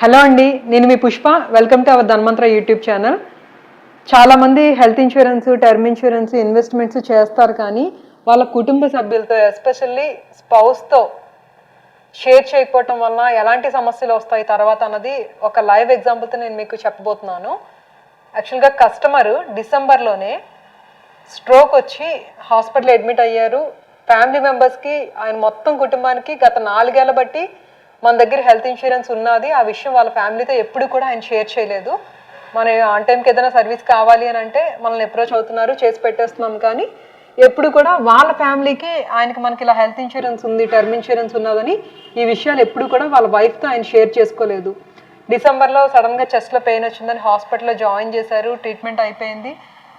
Hello అండి నేను మీ Pushpa. Welcome to our Dhanmantra YouTube channel చాలామంది health insurance term insurance investments చేస్తారు కానీ వాళ్ళ కుటుంబ సభ్యులతో ఎస్పెషల్లీ స్పౌస్తో షేర్ చేయకపోవటం వలన ఎలాంటి సమస్యలు వస్తాయి తర్వాత అన్నది ఒక లైవ్ ఎగ్జాంపుల్తో నేను మీకు చెప్పబోతున్నాను. యాక్చువల్గా కస్టమర్ డిసెంబర్లోనే స్ట్రోక్ వచ్చి హాస్పిటల్ అడ్మిట్ అయ్యారు. ఫ్యామిలీ మెంబర్స్కి ఆయన మొత్తం కుటుంబానికి గత నాలుగేళ్ళ బట్టి మన దగ్గర హెల్త్ ఇన్సూరెన్స్ ఉన్నది ఆ విషయం వాళ్ళ ఫ్యామిలీతో ఎప్పుడు కూడా ఆయన షేర్ చేయలేదు. మన ఆన్ టైంకి ఏదైనా సర్వీస్ కావాలి అని అంటే మనల్ని అప్రోచ్ అవుతున్నారు చేసి పెట్టేస్తున్నాం కానీ ఎప్పుడు కూడా వాళ్ళ ఫ్యామిలీకి ఆయనకి మనకి ఇలా హెల్త్ ఇన్సూరెన్స్ ఉంది టర్మ్ ఇన్సూరెన్స్ ఉన్నదని ఈ విషయాలు ఎప్పుడు కూడా వాళ్ళ వైఫ్తో ఆయన షేర్ చేసుకోలేదు. డిసెంబర్లో సడన్గా చెస్ట్లో పెయిన్ వచ్చిందని హాస్పిటల్లో జాయిన్ చేశారు ట్రీట్మెంట్ అయిపోయింది.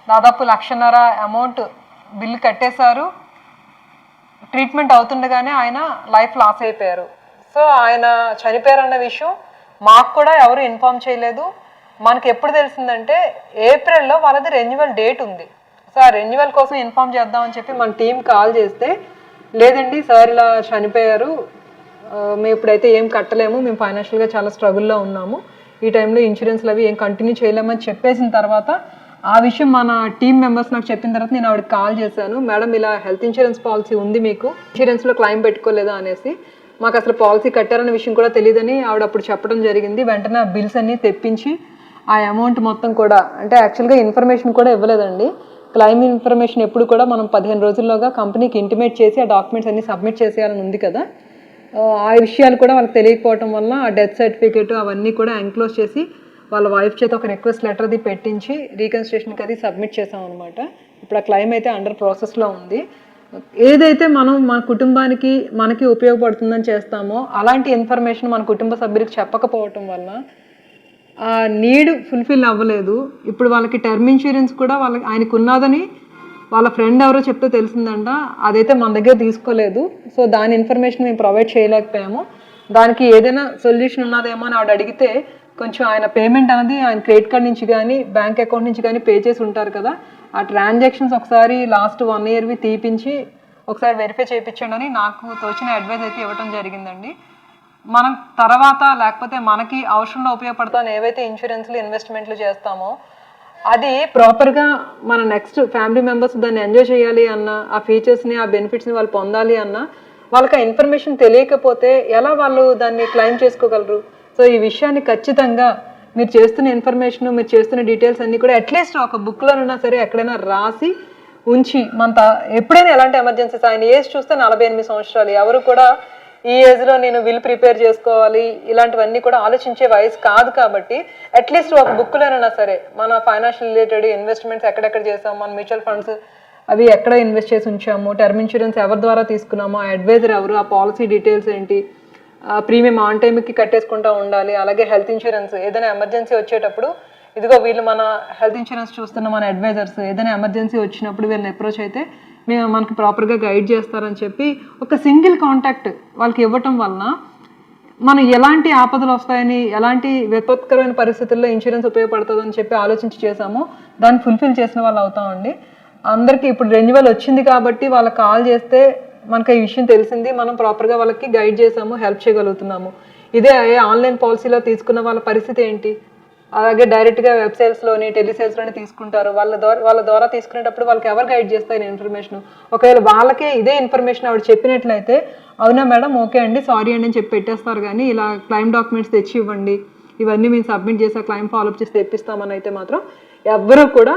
దాదాపు లక్షన్నర అమౌంట్ బిల్లు కట్టేశారు. ట్రీట్మెంట్ అవుతుండగానే ఆయన లైఫ్ లాస్ అయిపోయారు. సో ఆయన చనిపోయారన్న విషయం మాకు కూడా ఎవరు ఇన్ఫామ్ చేయలేదు. మనకి ఎప్పుడు తెలిసిందంటే ఏప్రిల్లో వాళ్ళది రెన్యువల్ డేట్ ఉంది. సో ఆ రెన్యువల్ కోసం ఇన్ఫామ్ చేద్దామని చెప్పి మన టీం కాల్ చేస్తే లేదండి సార్ ఇలా చనిపోయారు. మేము ఇప్పుడైతే ఏం కట్టలేము. మేము ఫైనాన్షియల్గా చాలా స్ట్రగుల్లో ఉన్నాము. ఈ టైంలో ఇన్సూరెన్స్లు అవి ఏం కంటిన్యూ చేయలేమని చెప్పేసిన తర్వాత ఆ విషయం మన టీం మెంబర్స్ నాకు చెప్పిన తర్వాత నేను ఆవిడకి కాల్ చేశాను. మేడం ఇలా హెల్త్ ఇన్సూరెన్స్ పాలసీ ఉంది మీకు. ఇన్సూరెన్స్లో క్లైమ్ పెట్టుకోలేదా? అనేసి. మాకు అసలు పాలసీ కట్టారన్న విషయం కూడా తెలియదని ఆవిడ అప్పుడు చెప్పడం జరిగింది. వెంటనే ఆ బిల్స్ అన్నీ తెప్పించి ఆ అమౌంట్ మొత్తం కూడా అంటే యాక్చువల్గా ఇన్ఫర్మేషన్ కూడా ఇవ్వలేదండి. క్లైమ్ ఇన్ఫర్మేషన్ ఎప్పుడు కూడా మనం పదిహేను రోజుల్లోగా కంపెనీకి ఇంటిమేట్ చేసి ఆ డాక్యుమెంట్స్ అన్ని సబ్మిట్ చేసేయాలని ఉంది కదా. ఆ, విషయాలు కూడా వాళ్ళకి తెలియకపోవటం వల్ల ఆ డెత్ సర్టిఫికేట్ అవన్నీ కూడా ఎంక్లోజ్ చేసి వాళ్ళ వైఫ్ చేత ఒక రిక్వెస్ట్ లెటర్ అది పెట్టించి రీకన్స్ట్రక్షన్కి అది సబ్మిట్ చేసాం అనమాట ఇప్పుడు ఆ క్లైమ్ అయితే అండర్ ప్రాసెస్లో ఉంది. ఏదైతే మనం మన కుటుంబానికి మనకి ఉపయోగపడుతుందని చేస్తామో అలాంటి ఇన్ఫర్మేషన్ మన కుటుంబ సభ్యులకు చెప్పకపోవటం వల్ల ఆ నీడ్ ఫుల్ఫిల్ అవ్వలేదు. ఇప్పుడు వాళ్ళకి టర్మ్ ఇన్సూరెన్స్ కూడా వాళ్ళకి ఆయనకు ఉన్నదని వాళ్ళ ఫ్రెండ్ ఎవరో చెప్తే తెలిసిందంట. అదైతే మన దగ్గర తీసుకోలేదు. సో దాని ఇన్ఫర్మేషన్ మేము ప్రొవైడ్ చేయలేకపోయాము. దానికి ఏదైనా సొల్యూషన్ ఉన్నదేమో అని ఆవిడ అడిగితే కొంచెం ఆయన పేమెంట్ అనేది ఆయన క్రెడిట్ కార్డ్ నుంచి కానీ బ్యాంక్ అకౌంట్ నుంచి కానీ పే చేసి ఉంటారు కదా ఆ ట్రాన్సాక్షన్స్ ఒకసారి లాస్ట్ వన్ ఇయర్వి తీపించి ఒకసారి వెరిఫై చేయించండి అని నాకు తోచిన అడ్వైస్ అయితే ఇవ్వటం జరిగిందండి. మనం తర్వాత లేకపోతే మనకి అవసరంలో ఉపయోగపడతాను ఏవైతే ఇన్సూరెన్స్లు ఇన్వెస్ట్మెంట్లు చేస్తామో అది ప్రాపర్గా మన నెక్స్ట్ ఫ్యామిలీ మెంబర్స్ దాన్ని ఎంజాయ్ చేయాలి అన్న ఆ ఫీచర్స్ని ఆ బెనిఫిట్స్ని వాళ్ళు పొందాలి అన్న వాళ్ళకి ఆ ఇన్ఫర్మేషన్ తెలియకపోతే ఎలా వాళ్ళు దాన్ని క్లెయిమ్ చేసుకోగలరు? సో ఈ విషయాన్ని ఖచ్చితంగా మీరు చేస్తున్న ఇన్ఫర్మేషన్ మీరు చేస్తున్న డీటెయిల్స్ అన్నీ కూడా అట్లీస్ట్ ఒక బుక్లోనైనా సరే ఎక్కడైనా రాసి ఉంచి మన త- ఎప్పుడైనా ఎలాంటి ఎమర్జెన్సీస్ ఆయన ఏజ్ చూస్తే నలభై ఎనిమిది సంవత్సరాలు ఎవరు కూడా ఈ ఏజ్లో నేను విల్ ప్రిపేర్ చేసుకోవాలి ఇలాంటివన్నీ కూడా ఆలోచించే వయసు కాదు కాబట్టి అట్లీస్ట్ ఒక బుక్లోనైనా సరే మన ఫైనాన్షియల్ రిలేటెడ్ ఇన్వెస్ట్మెంట్స్ ఎక్కడెక్కడ చేసాము మన మ్యూచువల్ ఫండ్స్ అవి ఎక్కడ ఇన్వెస్ట్ చేసి ఉంచాము టర్మ్ ఇన్సూరెన్స్ ఎవరి ద్వారా తీసుకున్నాము ఆ అడ్వైజర్ ఎవరు ఆ పాలసీ డీటెయిల్స్ ఏంటి ప్రీమియం ఆన్ టైంకి కట్టేసుకుంటూ ఉండాలి. అలాగే హెల్త్ ఇన్సూరెన్స్ ఏదైనా ఎమర్జెన్సీ వచ్చేటప్పుడు ఇదిగో వీళ్ళు మన హెల్త్ ఇన్సూరెన్స్ చూస్తున్న మన అడ్వైజర్స్ ఏదైనా ఎమర్జెన్సీ వచ్చినప్పుడు వీళ్ళని అప్రోచ్ అయితే మేము మనకి ప్రాపర్గా గైడ్ చేస్తారని చెప్పి ఒక సింగిల్ కాంటాక్ట్ వాళ్ళకి ఇవ్వటం వలన మనం ఎలాంటి ఆపదలు వస్తాయని ఎలాంటి విపత్కరమైన పరిస్థితుల్లో ఇన్సూరెన్స్ ఉపయోగపడుతుందని చెప్పి ఆలోచించి చేసాము దాన్ని ఫుల్ఫిల్ చేసిన వాళ్ళు అవుతామండి. అందరికీ ఇప్పుడు రెన్యువల్ వచ్చింది కాబట్టి వాళ్ళకి కాల్ చేస్తే మనకు ఈ విషయం తెలిసింది. మనం ప్రాపర్గా వాళ్ళకి గైడ్ చేసాము హెల్ప్ చేయగలుగుతున్నాము. ఇదే ఆన్లైన్ పాలసీలో తీసుకున్న వాళ్ళ పరిస్థితి ఏంటి? అలాగే డైరెక్ట్గా వెబ్సైట్స్లోని టెలిసేల్స్లోని తీసుకుంటారు. వాళ్ళ ద్వారా వాళ్ళ ద్వారా తీసుకునేటప్పుడు వాళ్ళకి ఎవరు గైడ్ చేస్తారు ఇన్ఫర్మేషన్ ఒకవేళ వాళ్ళకే ఇదే ఇన్ఫర్మేషన్ ఆవిడ చెప్పినట్లయితే అవునా మేడం ఓకే అండి సారీ అండి అని చెప్పి పెట్టేస్తారు కానీ ఇలా క్లైమ్ డాక్యుమెంట్స్ తెచ్చి ఇవ్వండి. ఇవన్నీ మేము సబ్మిట్ చేసా క్లైమ్ ఫాలోఅప్ చేసి తెప్పిస్తామని అయితే మాత్రం ఎవ్వరూ కూడా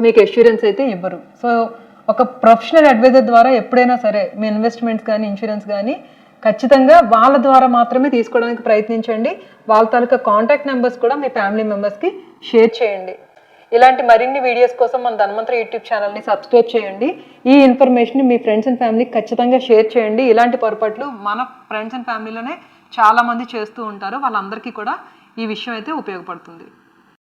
మీకు ఎష్యూరెన్స్ అయితే ఇవ్వరు. సో ఒక ప్రొఫెషనల్ అడ్వైజర్ ద్వారా ఎప్పుడైనా సరే మీ ఇన్వెస్ట్మెంట్స్ కానీ ఇన్సూరెన్స్ కానీ ఖచ్చితంగా వాళ్ళ ద్వారా మాత్రమే తీసుకోవడానికి ప్రయత్నించండి. వాళ్ళ తాలూకా కాంటాక్ట్ నెంబర్స్ కూడా మీ ఫ్యామిలీ మెంబర్స్కి షేర్ చేయండి. ఇలాంటి మరిన్ని వీడియోస్ కోసం మన ధన్వంతరి యూట్యూబ్ ఛానల్ని సబ్స్క్రైబ్ చేయండి. ఈ ఇన్ఫర్మేషన్ మీ ఫ్రెండ్స్ అండ్ ఫ్యామిలీకి ఖచ్చితంగా షేర్ చేయండి. ఇలాంటి పొరపాట్లు మన ఫ్రెండ్స్ అండ్ ఫ్యామిలీలోనే చాలామంది చేస్తూ ఉంటారు. వాళ్ళందరికీ కూడా ఈ విషయం అయితే ఉపయోగపడుతుంది.